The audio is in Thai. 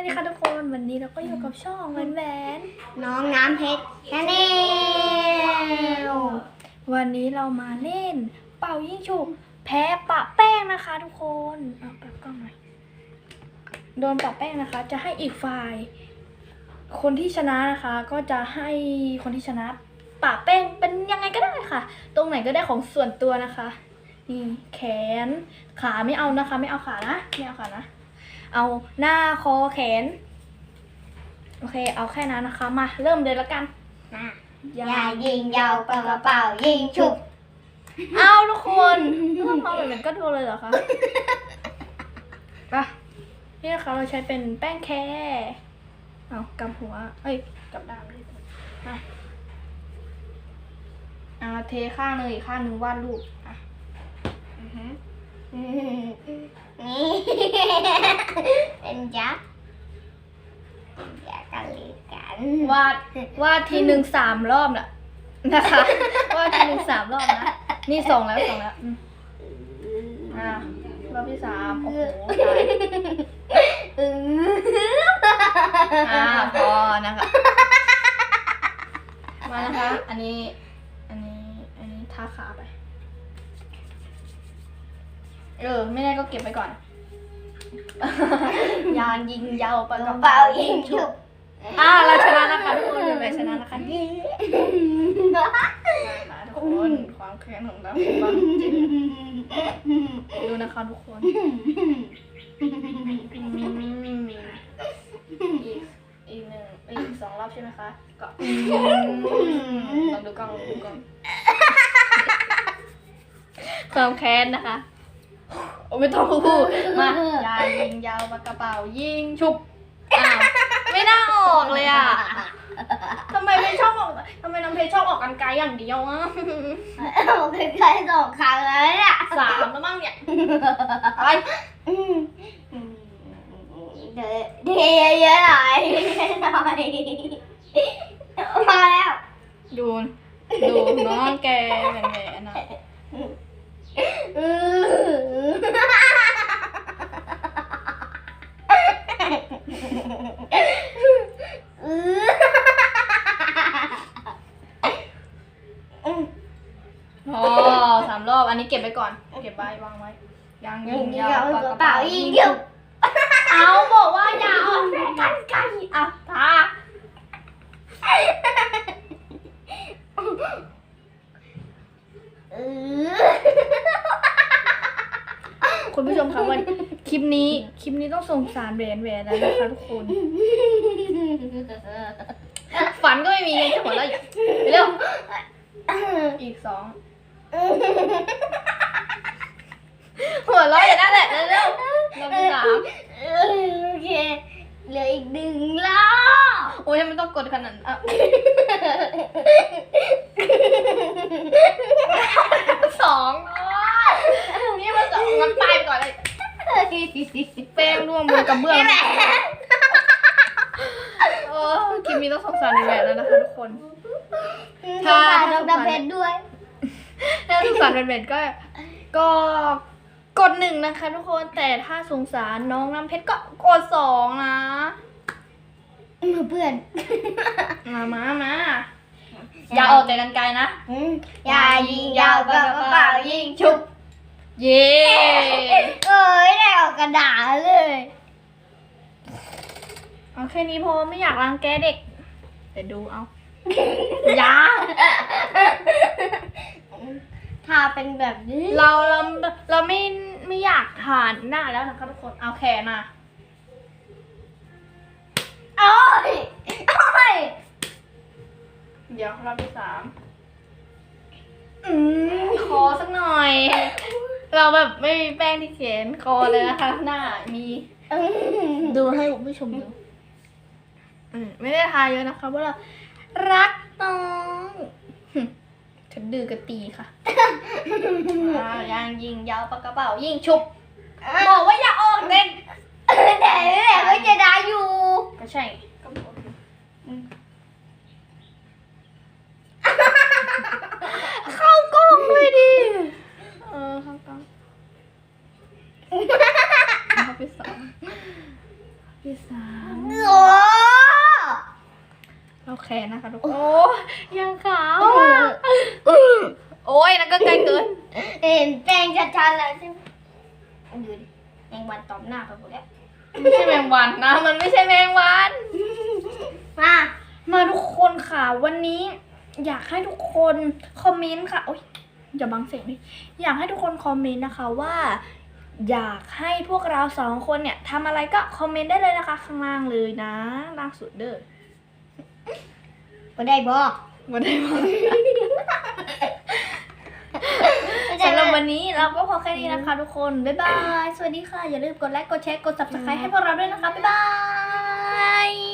วัสดีค่ะทุกคนวันนี้เราก็อยู่กับช่องแหวนแหวนน้องน้ำเพชรชาแนลวันนี้เรามาเล่น เป่ายิ่งฉุบแพ้ปะแป้งนะคะ ทุกคนเอาแป๊บกล้องหน่อยโดนปะแป้งนะคะ จะให้อีกฝ่าย คนที่ชนะนะคะ ก็จะให้คนที่ชนะปะแป้งเป็นยังไงก็ได้ค่ะ ตรงไหนก็ได้ของส่วนตัวนะคะ นี่แขนขาไม่เอานะคะ ไม่เอาขานะไม่เอาขานะ เอาหน้าคอแขน โอเค เอาแค่นั้นนะคะ มาเริ่มเลยละกันนะอย่ายิงยาวปากกระเป๋ายิงฉุบเอาทุกคนต้องทำแบบนั้นก็ดูเลยเหรอคะอะนี่นะคะเราใช้เป็นแป้งแค่เอากำหัว เอ้ยกำด้ามเลยอะอ่าเทข้างเลยอีกข้างหนึ่งวาดรูปอะอือฮึ นี่ เป็นยักษ์เป็นยักษ์กันเลยกันวาดวาดทีหนึ่งสามรอบน่ะนะคะวาดทีหนึ่งสามรอบนะนี่สองแล้วสองแล้วอืมอ่ารอบที่สามโอ้โหตายอืออ่าพอนะคะมานะคะ อันนี้ อันนี้ อันนี้ทาขาไป เออ ไม่ได้ก็เก็บไปก่อน ยางยิงยาวปากกกระระเป๋าเป๋ายิยิงงฉุฉุบบอ่าเราชนะนะคะทุกคนเป็นชนะนะคะนี่มาทุกคนความแค้นของเราบางจริงดูนะคะทุกคนอืมอีกอีกหนึ่งอีกสองรอบใช่ไหมคะก็อืมลองดูกล้องลองดูกล้องความแค้นนะคะ โอ้ไม่ต้องพูดมายายิงยาวปากกระเป๋ายิงฉุบอ้าวไม่น่าออกเลยอะทำไมไม่ชอบออกทำไมน้ำเพชรชอบออกกันไกลอย่างเดียวอะเอาใกล้ๆสองครั้งแล้วเนี่ยสามแล้วมั้งเนี่ยไปอืมอืมเดี๋ยวเดี๋ยวเยอะหน่อยหน่อยพอแล้วดูดูน้องแกแหวนแหวนอะ อืออือพอสามรอบอันนี้เก็บไว้ก่อน เก็บไว้วางไว้ ยังยิยิงงยายาววปากกกระระเป๋าเป๋ายิยิงงยุบเอาบอกว่าอย่าออกแรงกันไกลอะทาเออ คุณผู้ชมคะวันคลิปนี้คลิปนี้ต้องสงสารแหวนแหวนแล้วนะคะทุกคน ฝันก็ไม่มีไงจะหัวเราะอยู่เร็วอีกสองหัวเราะอย่างนั้นแหละเร็วๆรอบที่สามโอเคเหลืออีกหนึ่งรอบโอ้ยไม่ต้องกดขนาดนั้นอะสองรอบนี่มันสองมันตายไปก่อนเลย แป้งร่วงบนกระเบื้อง โอ้คลิปนี้ต้องสงสารในแหวนแล้วนะคะทุกคน ถ้า น้องดำเพชรด้วย ถ้าสงสารแหวนๆก็ ก็กดหนึ่งนะคะ ทุกคน แต่ถ้าสงสารน้องน้ำเพชรก็กดสองนะเพื่อน มามามาอย่าออกแต่กันไกลนะอย่ายิงยาวปากกระเป๋ายิงฉุบ เย้เอ้ยได้ออกกระดาษเลยเอาแค่นี้พอไม่อยากรังแกเด็ก แต่ดูเอา อย่าถ้าเป็นแบบนี้เราเราเราไม่ไม่อยากทานหน้าแล้วนะคะทุกคนเอาแขนมาโอ้ยโอ้ยเดี๋ยวรอบที่สามอืมคอสักหน่อย เราแบบไม่มีแป้งที่เขียนคอเลยนะคะ หน้ามีดูให้คุณผู้ชมดูอืมไม่ได้ทาเยอะนะคะเพราะเรารักน้องหึฉันดื้อกระตีค่ะอ่ายางยิงยาวปากกระเป๋ายิงชุบบอกว่าอย่าออกเด็ก แต่แต่ก็จะได้อยู่ ก็ใช่ก็บอกเข้ากล้องเลยดิ เออเข้ากล้องเข้าไปสองเข้าไปสาม โอ้ เราแคนนะคะทุกคน โอ้ยังขาวอะโอ้ยนั่นก็ไกลเกินเห็นแป้งชัดๆแล้วใช่ไหมดูดิแมงวันตอมหน้าไปหมดแล้วไม่ใช่แมงวันนะ มันไม่ใช่แมงวัน มา มาทุกคนค่ะวันนี้ อยากให้ทุกคนคอมเมนต์ค่ะโอ๊ยอย่าบังเสียงดิอยากให้ทุกคนคอมเมนต์นะคะว่า อยากให้พวกเราสองคนเนี่ยทำอะไรก็คอมเมนต์ได้เลยนะคะ ข้างล่างเลยนะล่างสุดเด้อ บ่ได้บอกวันได้มาสำหรับวันนี้เราก็พอแค่นี้นะคะทุกคน บ๊ายบาย สวัสดีค่ะ อย่าลืมกดไลค์ กดแชร์ กด subscribe ให้พวกเราด้วยนะคะ บ๊ายบาย